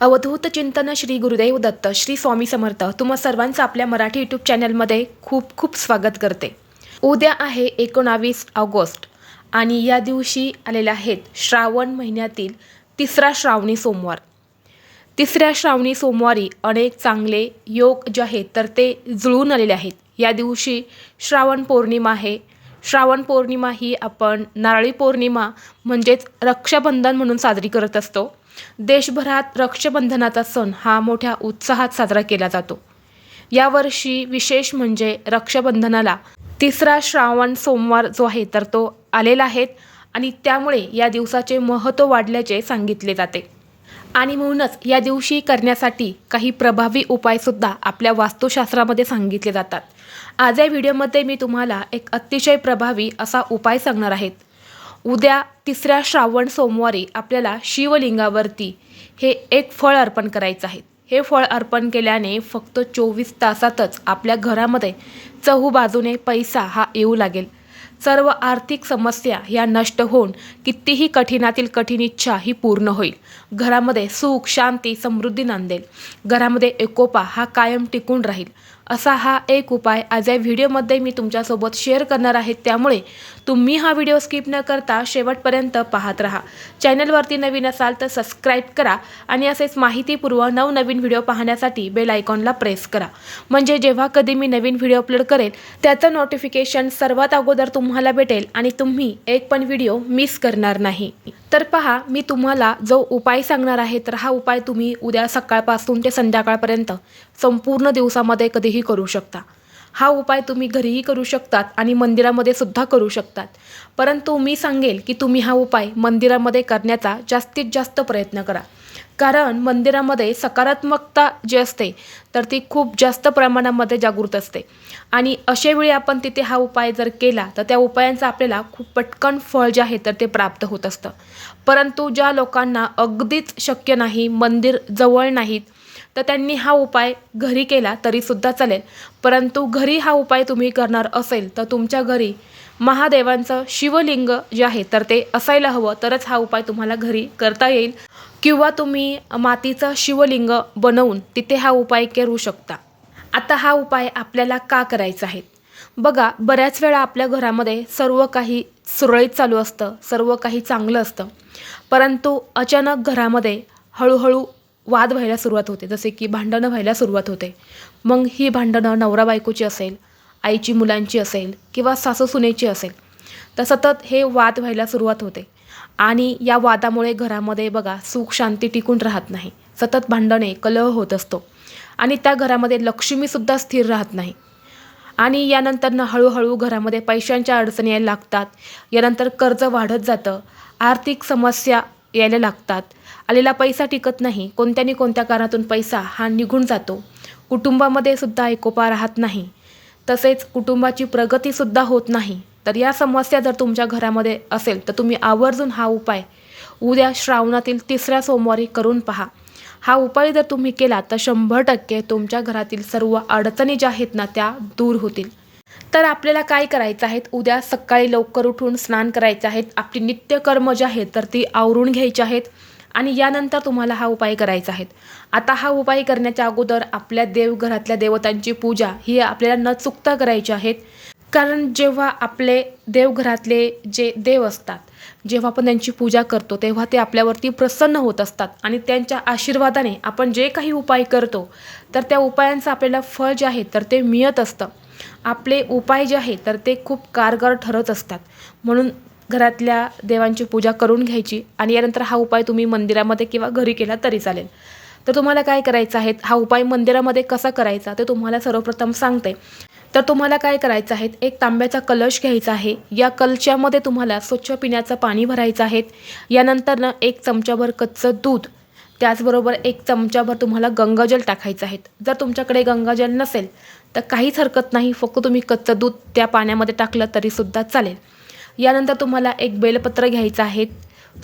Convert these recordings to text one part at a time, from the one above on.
अवधूत चिंतन श्री गुरुदेव दत्त श्री स्वामी समर्थ तुम्हा सर्वांचं आपल्या मराठी यूट्यूब चॅनलमध्ये खूप खूप स्वागत करते. उद्या आहे एकोणावीस ऑगस्ट आणि या दिवशी आलेल्या आहेत श्रावण महिन्यातील तिसरा श्रावणी सोमवार. तिसऱ्या श्रावणी सोमवारी अनेक चांगले योग जे आहेत तर ते जुळून आलेले आहेत. या दिवशी श्रावण पौर्णिमा आहे. श्रावण पौर्णिमा ही आपण नारळी पौर्णिमा म्हणजेच रक्षाबंधन म्हणून साजरी करत असतो. देशभरात रक्षाबंधनाचा सण हा मोठ्या उत्साहात साजरा केला जातो. यावर्षी विशेष म्हणजे रक्षाबंधनाला तिसरा श्रावण सोमवार जो आहे तर तो आलेला आहे आणि त्यामुळे या दिवसाचे महत्त्व वाढल्याचे सांगितले जाते. आणि म्हणूनच या दिवशी करण्यासाठी काही प्रभावी उपायसुद्धा आपल्या वास्तुशास्त्रामध्ये सांगितले जातात. आज या व्हिडिओमध्ये मी तुम्हाला एक अतिशय प्रभावी असा उपाय सांगणार आहेत उद्या तिसऱ्या श्रावण सोमवारी आपल्याला शिवलिंगावरती हे एक फळ अर्पण करायचं आहे. हे फळ अर्पण केल्याने फक्त चोवीस तासातच आपल्या घरामध्ये चहू बाजूने पैसा हा येऊ लागेल. सर्व आर्थिक समस्या ह्या नष्ट होऊन कितीही कठीणातील कठीण इच्छा ही पूर्ण होईल. घरामध्ये सुख शांती समृद्धी नांदेल. घरामध्ये एकोपा हा कायम टिकून राहील. असा हा एक उपाय आज या व्हिडिओमध्ये मी तुमच्यासोबत शेअर करणार आहे. त्यामुळे तुम्ही हा व्हिडिओ स्किप न करता शेवटपर्यंत पाहत राहा. चॅनलवरती नवीन असाल तर सबस्क्राईब करा आणि असेच माहितीपूर्व नवनवीन व्हिडिओ पाहण्यासाठी बेल आयकॉनला प्रेस करा. म्हणजे जेव्हा कधी मी नवीन व्हिडिओ अपलोड करेल त्याचं नोटिफिकेशन सर्वात अगोदर तुम्हाला भेटेल आणि तुम्ही एक पण व्हिडिओ मिस करणार नाही. तर पहा मी तुम्हाला जो उपाय सांगणार आहे तर हा उपाय तुम्ही उद्या सकाळपासून ते संध्याकाळपर्यंत संपूर्ण दिवसामध्ये कधीही करू शकता. हा उपाय तुम्ही घरीही करू शकतात आणि मंदिरामध्ये सुद्धा करू शकतात. परंतु मी सांगेल की तुम्ही हा उपाय मंदिरामध्ये करण्याचा जास्तीत जास्त प्रयत्न करा. कारण मंदिरामध्ये सकारात्मकता जी असते तर ती खूप जास्त प्रमाणामध्ये जागृत असते. आणि अशावेळी आपण तिथे हा उपाय जर केला तर त्या उपायांचा आपल्याला खूप पटकन फळ जे आहे तर ते प्राप्त होत असतं. परंतु ज्या लोकांना अगदीच शक्य नाही मंदिर जवळ नाहीत तर त्यांनी हा उपाय घरी केला तरीसुद्धा चालेल. परंतु घरी हा उपाय तुम्ही करणार असेल तर तुमच्या घरी महादेवांचं शिवलिंग जे आहे तर ते असायला हवं. तरच हा उपाय तुम्हाला घरी करता येईल. किंवा तुम्ही मातीचं शिवलिंग बनवून तिथे हा उपाय करू शकता. आता हा उपाय आपल्याला का करायचा आहे? बघा बऱ्याच वेळा आपल्या घरामध्ये सर्व काही सुरळीत चालू असतं सर्व काही चांगलं असतं. परंतु अचानक घरामध्ये हळूहळू वाद व्हायला सुरुवात होते जसे की भांडणं व्हायला सुरुवात होते. मग ही भांडणं नवरा बायकोची असेल आईची मुलांची असेल किंवा सासू सुनेची असेल तर सतत हे वाद व्हायला सुरुवात होते. आणि या वादामुळे घरामध्ये बघा सुख शांती टिकून राहत नाही. सतत भांडणे कलह होत असतो. आणि त्या घरामध्ये लक्ष्मीसुद्धा स्थिर राहत नाही. आणि यानंतरनं हळूहळू घरामध्ये पैशांच्या अडचणी लागतात. यानंतर कर्ज वाढत जातं. आर्थिक समस्या यायला लागतात. आलेला पैसा टिकत नाही. कोणत्यानी कोणत्या कारणातून पैसा हा निघून जातो. कुटुंबामध्ये सुद्धा एकोपा राहत नाही. तसेच कुटुंबाची प्रगतीसुद्धा होत नाही. तर या समस्या जर तुमच्या घरामध्ये असेल तर तुम्ही आवर्जून हा उपाय उद्या श्रावणातील तिसऱ्या सोमवारी करून पहा. हा उपाय जर तुम्ही केला तर शंभर टक्के तुमच्या घरातील सर्व अडचणी ज्या आहेत ना त्या दूर होतील. तर आपल्याला काय करायचं आहेत उद्या सकाळी लवकर उठून स्नान करायचं आहेत. आपली नित्यकर्म जे आहेत तर ती आवरून घ्यायची आहेत आणि यानंतर तुम्हाला हा उपाय करायचा आहे. आता हा उपाय करण्याच्या अगोदर आपल्या देवघरातल्या देवतांची पूजा ही आपल्याला न चुकता करायची आहेत कारण जेव्हा आपले देवघरातले जे देव असतात जेव्हा आपण त्यांची पूजा करतो तेव्हा ते आपल्यावरती प्रसन्न होत असतात आणि त्यांच्या आशीर्वादाने आपण जे काही उपाय करतो तर त्या उपायांचं आपल्याला फळ जे आहे तर ते मिळत असतं. आपले उपाय जे आहे तर ते खूप कारगर ठरत असतात. म्हणून घरातल्या देवांची पूजा करून घ्यायची आणि यानंतर हा उपाय तुम्ही मंदिरामध्ये किंवा घरी केला तरी चालेल. तर तुम्हाला काय करायचं आहे? हा उपाय मंदिरामध्ये कसा करायचा? ते तुम्हाला सर्वप्रथम सांगते. तर तुम्हाला काय करायचं आहे? एक तांब्याचा कलश घ्यायचा आहे. या कलशामध्ये तुम्हाला स्वच्छ पिण्याचं पाणी भरायचं आहे. यानंतरनं एक चमचाभर कच्चं दूध त्याचबरोबर एक चमचाभर तुम्हाला गंगाजल टाकायचं आहे. जर तुमच्याकडे गंगाजल नसेल तर काहीच हरकत नाही. फक्त तुम्ही कच्चं दूध त्या पाण्यामध्ये टाकलं तरीसुद्धा चालेल. यानंतर तुम्हाला एक बेलपत्र घ्यायचं आहे.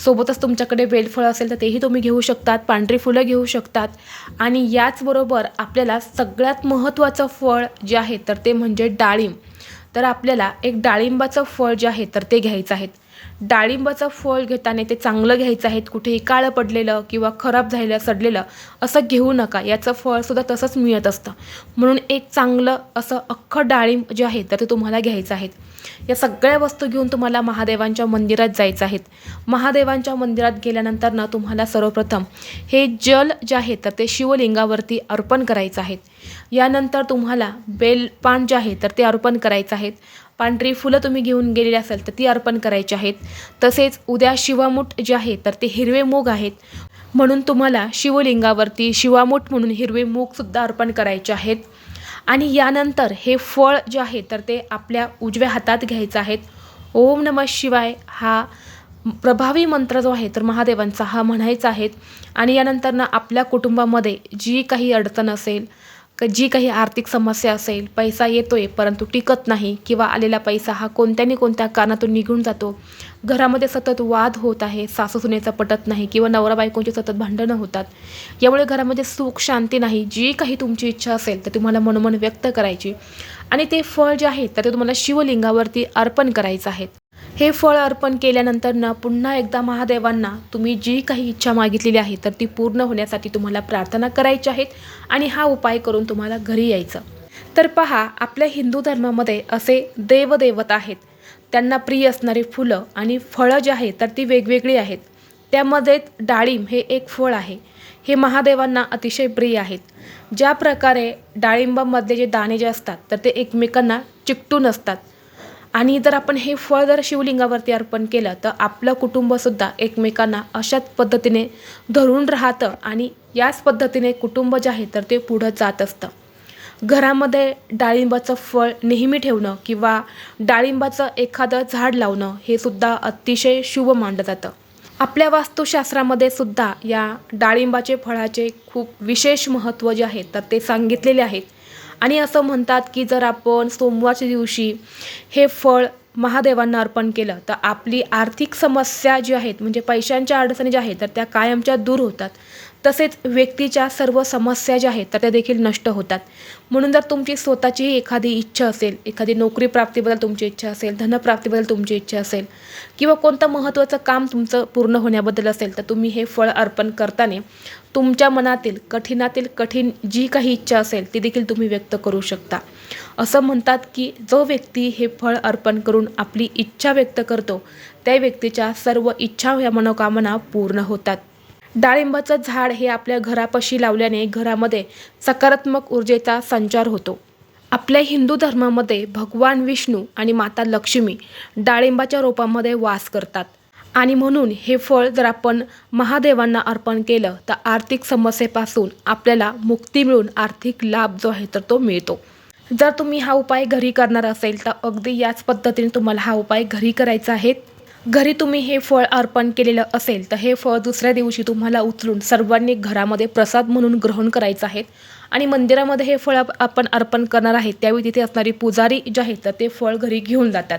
सोबतच तुमच्याकडे बेलफळं असेल तर तेही तुम्ही घेऊ शकतात. पांढरी फुलं घेऊ शकतात. आणि याचबरोबर आपल्याला सगळ्यात महत्त्वाचं फळ जे आहे तर ते म्हणजे डाळिंब. तर आपल्याला एक डाळिंबाचं फळ जे आहे तर ते घ्यायचं आहे. डाळिंबाचं फळ घेताना ते चांगलं घ्यायचं आहे कुठेही काळं पडलेलं किंवा खराब झालेलं सडलेलं असं घेऊ नका. याचं फळसुद्धा तसंच मिळत असतं. म्हणून एक चांगलं असं अख्खं डाळिंब जे आहे तर ते तुम्हाला घ्यायचं आहे. या सगळ्या वस्तू घेऊन तुम्हाला महादेवांच्या मंदिरात जायचं आहेत महादेवांच्या मंदिरात गेल्यानंतर ना तुम्हाला सर्वप्रथम हे जल जे आहे तर ते शिवलिंगावरती अर्पण करायचं आहे. यानंतर तुम्हाला बेलपान जे आहे तर ते अर्पण करायचं आहेत पांढरी फुलं तुम्ही घेऊन गेलेली असाल तर ती अर्पण करायची आहेत. तसेच उद्या शिवामूठ जे आहे तर ते हिरवे मूग आहेत. म्हणून तुम्हाला शिवलिंगावरती शिवामूठ म्हणून हिरवे मूगसुद्धा अर्पण करायचे आहेत. आणि यानंतर हे फळ जे आहे तर ते आपल्या उजव्या हातात घ्यायचं आहेत. ओम नमः शिवाय हा प्रभावी मंत्र जो आहे तर महादेवांचा हा म्हणायचा आहे. आणि यानंतर ना आपल्या कुटुंबामध्ये जी काही अडचण असेल जी काही आर्थिक समस्या असेल पैसा येतो आहे परंतु टिकत नाही किंवा आलेला पैसा हा कोणत्याने कोणत्या कारणातून निघून जातो. घरामध्ये सतत वाद होत आहे सासू सुनेचा पटत नाही किंवा नवरा बायकोंची सतत भांडणं होतात. यामुळे घरामध्ये सुख शांती नाही. जी काही तुमची इच्छा असेल तर तुम्हाला मनोमन व्यक्त करायची. आणि ते फळ जे आहे तर ते तुम्हाला शिवलिंगावरती अर्पण करायचं आहे. हे फळ अर्पण केल्यानंतर ना पुन्हा एकदा महादेवांना तुम्ही जी काही इच्छा मागितलेली आहे तर ती पूर्ण होण्यासाठी तुम्हाला प्रार्थना करायची आहेत आणि हा उपाय करून तुम्हाला घरी यायचं. तर पहा आपल्या हिंदू धर्मामध्ये असे देवदेवता आहेत. त्यांना प्रिय असणारी फुलं आणि फळं जी आहेत तर ती वेगवेगळी आहेत. त्यामध्ये डाळिंब हे एक फळ आहे. हे महादेवांना अतिशय प्रिय आहेत. ज्या प्रकारे डाळिंबामधले जे दाणे जे असतात तर ते एकमेकांना चिकटून असतात. आणि जर आपण हे फळ जर शिवलिंगावरती अर्पण केलं तर आपलं कुटुंबसुद्धा एकमेकांना अशाच पद्धतीने धरून राहतं आणि याच पद्धतीने कुटुंब जे आहे तर ते पुढं जात असतं. घरामध्ये डाळिंबाचं फळ नेहमी ठेवणं किंवा डाळिंबाचं एखादं झाड लावणं हे सुद्धा अतिशय शुभ मानलं जातं. आपल्या वास्तुशास्त्रामध्ये सुद्धा या डाळिंबाचे फळाचे खूप विशेष महत्त्व जे आहे तर ते सांगितलेले आहेत. आणि असं म्हणतात की जर आपण सोमवारच्या दिवशी हे फळ महादेवांना अर्पण केलं तर आपली आर्थिक समस्या जी आहेत म्हणजे पैशांच्या अडचणी ज्या आहेत तर त्या कायमच्या दूर होतात. तसेच व्यक्तीच्या सर्व समस्या ज्या आहेत तर त्या देखील नष्ट होतात. म्हणून जर तुमची स्वतःचीही एखादी इच्छा असेल एखादी नोकरी प्राप्तीबद्दल तुमची इच्छा असेल धनप्राप्तीबद्दल तुमची इच्छा असेल किंवा कोणतं महत्त्वाचं काम तुमचं पूर्ण होण्याबद्दल असेल तर तुम्ही हे फळ अर्पण करताना तुमच्या मनातील कठीणातील कठीण जी काही इच्छा असेल ती देखील तुम्ही व्यक्त करू शकता. असं म्हणतात की जो व्यक्ती हे फळ अर्पण करून आपली इच्छा व्यक्त करतो त्या व्यक्तीच्या सर्व इच्छा या मनोकामना पूर्ण होतात. डाळिंबाचं झाड हे आपल्या घरापाशी लावल्याने घरामध्ये सकारात्मक ऊर्जेचा संचार होतो. आपल्या हिंदू धर्मामध्ये भगवान विष्णू आणि माता लक्ष्मी डाळिंबाच्या रोपामध्ये वास करतात. आणि म्हणून हे फळ जर आपण महादेवांना अर्पण केलं तर आर्थिक समस्येपासून आपल्याला मुक्ती मिळून आर्थिक लाभ जो आहे तर तो मिळतो. जर तुम्ही हा उपाय घरी करणार असेल तर अगदी याच पद्धतीने तुम्हाला हा उपाय घरी करायचा आहे. घरी तुम्ही हे फळ अर्पण केलेलं असेल तर हे फळ दुसऱ्या दिवशी तुम्हाला उचलून सर्वांनी घरामध्ये प्रसाद म्हणून ग्रहण करायचं आहे. आणि मंदिरामध्ये हे फळ आपण अर्पण करणार आहे त्यावेळी तिथे असणारी पुजारी जे आहेत तर ते फळ घरी घेऊन जातात.